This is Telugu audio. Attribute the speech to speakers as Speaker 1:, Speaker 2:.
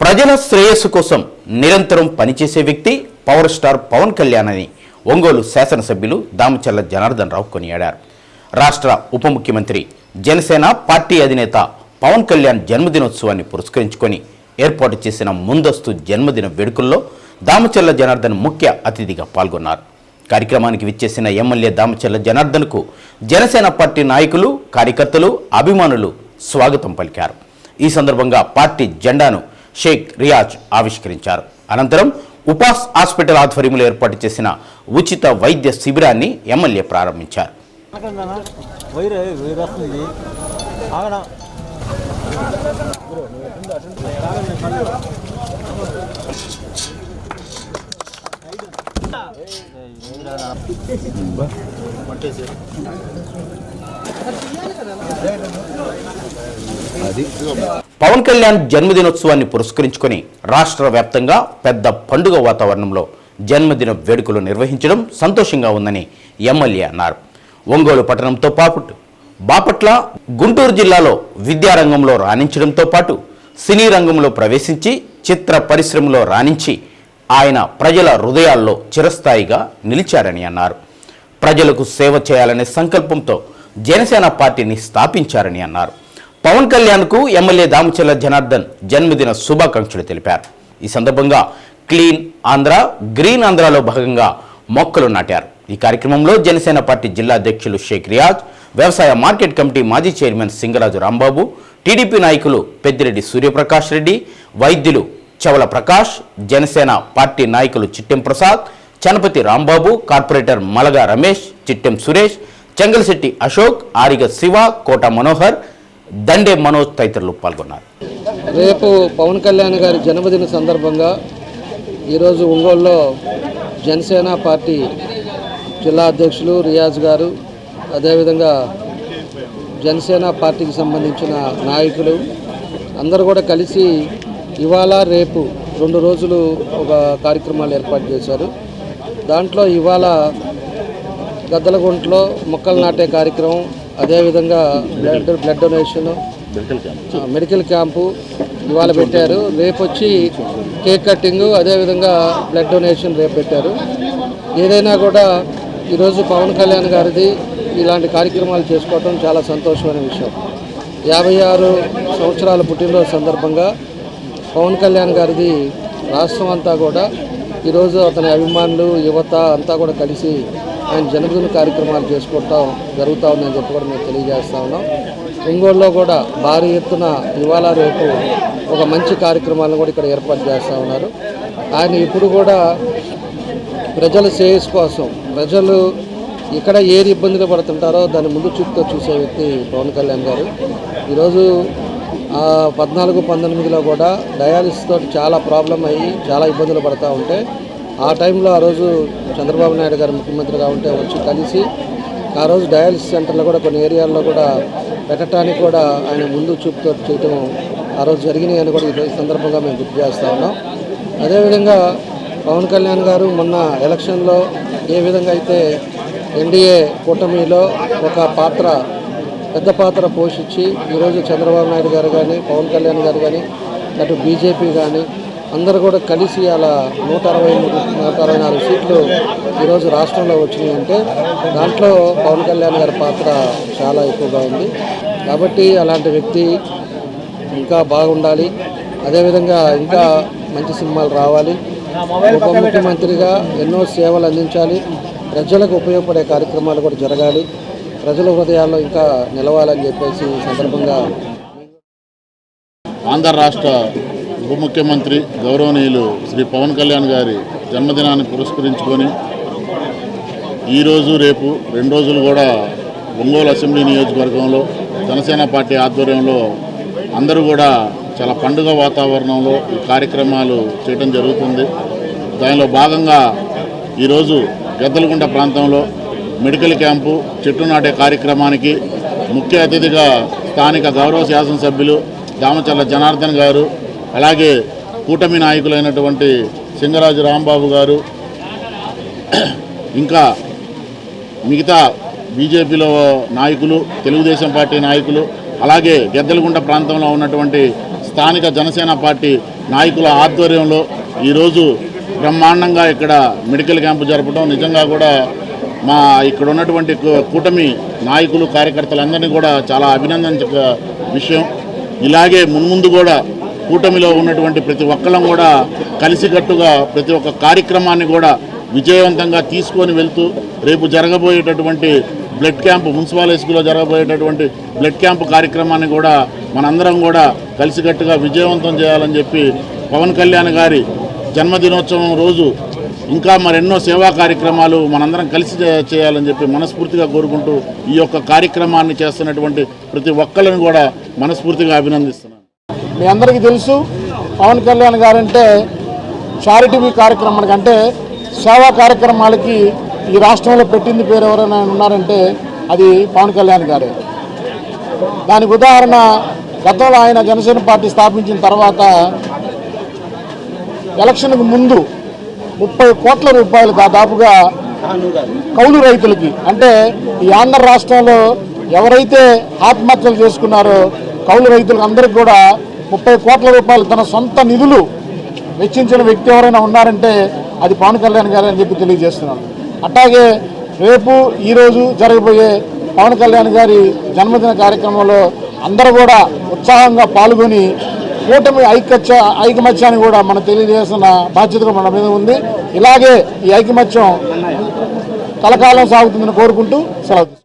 Speaker 1: ప్రజల శ్రేయస్సు కోసం నిరంతరం పనిచేసే వ్యక్తి పవర్ స్టార్ పవన్ కళ్యాణ్ అని ఒంగోలు శాసనసభ్యులు దామచల్ల జనార్దన్ రావు కొనియాడారు. రాష్ట్ర ఉప ముఖ్యమంత్రి జనసేన పార్టీ అధినేత పవన్ కళ్యాణ్ జన్మదినోత్సవాన్ని పురస్కరించుకొని ఏర్పాటు చేసిన ముందస్తు జన్మదిన వేడుకల్లో దామచల్ల జనార్దన్ ముఖ్య అతిథిగా పాల్గొన్నారు. కార్యక్రమానికి విచ్చేసిన ఎమ్మెల్యే దామచల్ల జనార్దన్కు జనసేన పార్టీ నాయకులు కార్యకర్తలు అభిమానులు స్వాగతం పలికారు. ఈ సందర్భంగా పార్టీ జెండాను షేక్ రియాజ్ ఆవిష్కరించారు. అనంతరం ఉపాస్ హాస్పిటల్ ఆధ్వర్యంలో ఏర్పాటు చేసిన ఉచిత వైద్య శిబిరాన్ని ఎమ్మెల్యే ప్రారంభించారు.
Speaker 2: అది
Speaker 1: పవన్ కళ్యాణ్ జన్మదినోత్సవాన్ని పురస్కరించుకొని రాష్ట్ర వ్యాప్తంగా పెద్ద పండుగ వాతావరణంలో జన్మదిన వేడుకలు నిర్వహించడం సంతోషంగా ఉందని ఎమ్మెల్యే అన్నారు. ఒంగోలు పట్టణంతో పాటు బాపట్ల గుంటూరు జిల్లాలో విద్యారంగంలో రాణించడంతో పాటు సినీ రంగంలో ప్రవేశించి చిత్ర పరిశ్రమలో రాణించి ఆయన ప్రజల హృదయాల్లో చిరస్థాయిగా నిలిచారని అన్నారు. ప్రజలకు సేవ చేయాలనే సంకల్పంతో జనసేన పార్టీని స్థాపించారని అన్నారు. పవన్ కళ్యాణ్కు ఎమ్మెల్యే దామచల్ల జనార్దన్ జన్మదిన శుభాకాంక్షలు తెలిపారు. ఈ సందర్భంగా క్లీన్ ఆంధ్ర గ్రీన్ ఆంధ్రలో భాగంగా మొక్కలు నాటారు. ఈ కార్యక్రమంలో జనసేన పార్టీ జిల్లా అధ్యక్షులు షేక్ రియాజ్ వ్యవసాయ మార్కెట్ కమిటీ మాజీ చైర్మన్ సింగరాజు రాంబాబు టీడీపీ నాయకులు పెద్దిరెడ్డి సూర్యప్రకాష్ రెడ్డి వైద్యులు చవల ప్రకాష్ జనసేన పార్టీ నాయకులు చిట్టెం ప్రసాద్ చనపతి రాంబాబు కార్పొరేటర్ మలగా రమేష్ చిట్టెం సురేష్ చెంగల్శెట్టి అశోక్ ఆరిగ శివ కోట మనోహర్ దండే మనోజ్ తదితరులు పాల్గొన్నారు.
Speaker 3: రేపు పవన్ కళ్యాణ్ గారి జన్మదిన సందర్భంగా ఈరోజు ఒంగోలులో జనసేన పార్టీ జిల్లా అధ్యక్షులు రియాజ్ గారు అదేవిధంగా జనసేన పార్టీకి సంబంధించిన నాయకులు అందరూ కూడా కలిసి ఇవాళ రేపు రెండు రోజులు ఒక కార్యక్రమాలు ఏర్పాటు చేశారు. దాంట్లో ఇవాళ గద్దలగుంటలో మొక్కలు నాటే కార్యక్రమం అదేవిధంగా blood blood donation medical camp ఇవాళ పెట్టారు. రేపు వచ్చి కేక్ కటింగ్ అదేవిధంగా బ్లడ్ డొనేషన్ రేపు పెట్టారు. ఏదైనా కూడా ఈరోజు పవన్ కళ్యాణ్ గారిది ఇలాంటి కార్యక్రమాలు చేసుకోవటం చాలా సంతోషమైన విషయం. యాభై ఆరు సంవత్సరాల పుట్టినరోజు సందర్భంగా పవన్ కళ్యాణ్ గారిది రాష్ట్రం అంతా కూడా ఈరోజు అతని అభిమానులు యువత అంతా కూడా కలిసి ఆయన జన్మదిన కార్యక్రమాలు చేసుకోవటం జరుగుతూ ఉందని చెప్పి కూడా మేము తెలియజేస్తా ఉన్నాం. ఒంగోలులో కూడా భారీ ఎత్తున ఇవాళ రేపు ఒక మంచి కార్యక్రమాలను కూడా ఇక్కడ ఏర్పాటు చేస్తూ ఉన్నారు. ఆయన ఇప్పుడు కూడా ప్రజల శ్రేయస్ కోసం ప్రజలు ఇక్కడ ఏది ఇబ్బందులు పడుతుంటారో దాన్ని ముందు చూపుతో చూసే వ్యక్తి పవన్ కళ్యాణ్ గారు. ఈరోజు పద్నాలుగు పంతొమ్మిదిలో కూడా డయాలిసిస్ తోటి చాలా ప్రాబ్లం అయ్యి చాలా ఇబ్బందులు పడతా ఉంటే ఆ టైంలో ఆ రోజు చంద్రబాబు నాయుడు గారు ముఖ్యమంత్రిగా ఉంటే వచ్చి కలిసి ఆ రోజు డయాలసిస్ సెంటర్లో కూడా కొన్ని ఏరియాల్లో కూడా పెట్టడానికి కూడా ఆయన ముందు చూపుతో చేయటం ఆ రోజు జరిగినాయి అని కూడా ఈ సందర్భంగా మేము గుర్తు చేస్తూ ఉన్నాం. అదేవిధంగా పవన్ కళ్యాణ్ గారు మొన్న ఎలక్షన్లో ఏ విధంగా అయితే ఎన్డీఏ కూటమిలో ఒక పాత్ర పెద్ద పాత్ర పోషించి ఈరోజు చంద్రబాబు నాయుడు గారు కానీ పవన్ కళ్యాణ్ గారు కానీ అటు బీజేపీ కానీ అందరూ కూడా కలిసి అలా నూట అరవై నూట అరవై నాలుగు సీట్లు ఈరోజు రాష్ట్రంలో వచ్చినాయి అంటే దాంట్లో పవన్ కళ్యాణ్ గారి పాత్ర చాలా ఎక్కువగా ఉంది. కాబట్టి అలాంటి వ్యక్తి ఇంకా బాగుండాలి. అదేవిధంగా ఇంకా మంచి సినిమాలు రావాలి. ఉప ముఖ్యమంత్రిగా ఎన్నో సేవలు అందించాలి. ప్రజలకు ఉపయోగపడే కార్యక్రమాలు కూడా జరగాలి. ప్రజల హృదయాల్లో ఇంకా నిలవాలని చెప్పేసి సందర్భంగా
Speaker 4: ఆంధ్ర రాష్ట్ర ఉప ముఖ్యమంత్రి గౌరవనీయులు శ్రీ పవన్ కళ్యాణ్ గారి జన్మదినాన్ని పురస్కరించుకొని ఈరోజు రేపు రెండు రోజులు కూడా ఒంగోలు అసెంబ్లీ నియోజకవర్గంలో జనసేన పార్టీ ఆధ్వర్యంలో అందరూ కూడా చాలా పండుగ వాతావరణంలో ఈ కార్యక్రమాలు చేయడం జరుగుతుంది. దానిలో భాగంగా ఈరోజు గద్దలగుంట ప్రాంతంలో మెడికల్ క్యాంపు చెట్టు నాటే కార్యక్రమానికి ముఖ్య అతిథిగా స్థానిక గౌరవ శాసనసభ్యులు దామచర్ల జనార్దన్ గారు అలాగే కూటమి నాయకులైనటువంటి సింగరాజు రాంబాబు గారు ఇంకా మిగతా బీజేపీలో నాయకులు తెలుగుదేశం పార్టీ నాయకులు అలాగే గెద్దలగుంట ప్రాంతంలో ఉన్నటువంటి స్థానిక జనసేన పార్టీ నాయకుల ఆధ్వర్యంలో ఈరోజు బ్రహ్మాండంగా ఇక్కడ మెడికల్ క్యాంపు జరపడం. నిజంగా కూడా మా ఇక్కడ ఉన్నటువంటి కూటమి నాయకులు కార్యకర్తలందరినీ కూడా చాలా అభినందించక విషయం. ఇలాగే మున్ముందు కూడా కూటమిలో ఉన్నటువంటి ప్రతి ఒక్కళ్ళం కూడా కలిసికట్టుగా ప్రతి ఒక్క కార్యక్రమాన్ని కూడా విజయవంతంగా తీసుకొని వెళ్తూ రేపు జరగబోయేటటువంటి బ్లడ్ క్యాంప్ మున్సిపల్ హైస్కూల్లో జరగబోయేటటువంటి బ్లడ్ క్యాంప్ కార్యక్రమాన్ని కూడా మనందరం కూడా కలిసికట్టుగా విజయవంతం చేయాలని చెప్పి పవన్ కళ్యాణ్ గారి జన్మదినోత్సవం రోజు ఇంకా మరెన్నో సేవా కార్యక్రమాలు మనందరం కలిసి చేయాలని చెప్పి మనస్ఫూర్తిగా కోరుకుంటూ ఈ యొక్క కార్యక్రమాన్ని చేస్తున్నటువంటి ప్రతి ఒక్కరిని కూడా మనస్ఫూర్తిగా అభినందిస్తున్నాను
Speaker 5: మీ అందరికీ తెలుసు పవన్ కళ్యాణ్ గారంటే చారిటీ కార్యక్రమానికి అంటే సేవా కార్యక్రమాలకి ఈ రాష్ట్రంలో పెట్టింది పేరు ఎవరైనా ఉన్నారంటే అది పవన్ కళ్యాణ్ గారే. దానికి ఉదాహరణ గతంలో ఆయన జనసేన పార్టీ స్థాపించిన తర్వాత ఎలక్షన్కు ముందు ముప్పై కోట్ల రూపాయలు దాదాపుగా కౌలు రైతులకి అంటే ఈ ఆంధ్ర రాష్ట్రంలో ఎవరైతే ఆత్మహత్యలు చేసుకున్నారో కౌలు రైతులకు అందరికి కూడా ముప్పై కోట్ల రూపాయలు తన సొంత నిధులు వెచ్చించిన వ్యక్తి ఎవరైనా ఉన్నారంటే అది పవన్ కళ్యాణ్ గారు అని చెప్పి తెలియజేస్తున్నాను అట్లాగే రేపు ఈరోజు జరగబోయే పవన్ కళ్యాణ్ గారి జన్మదిన కార్యక్రమంలో అందరూ కూడా ఉత్సాహంగా పాల్గొని కూటమి ఐక్యత్య ఐకమత్యాన్ని కూడా మనం తెలియజేసిన బాధ్యత మన మీద ఉంది. ఇలాగే ఈ ఐకమత్యం కలకాలం సాగుతుందని కోరుకుంటూ సెలవు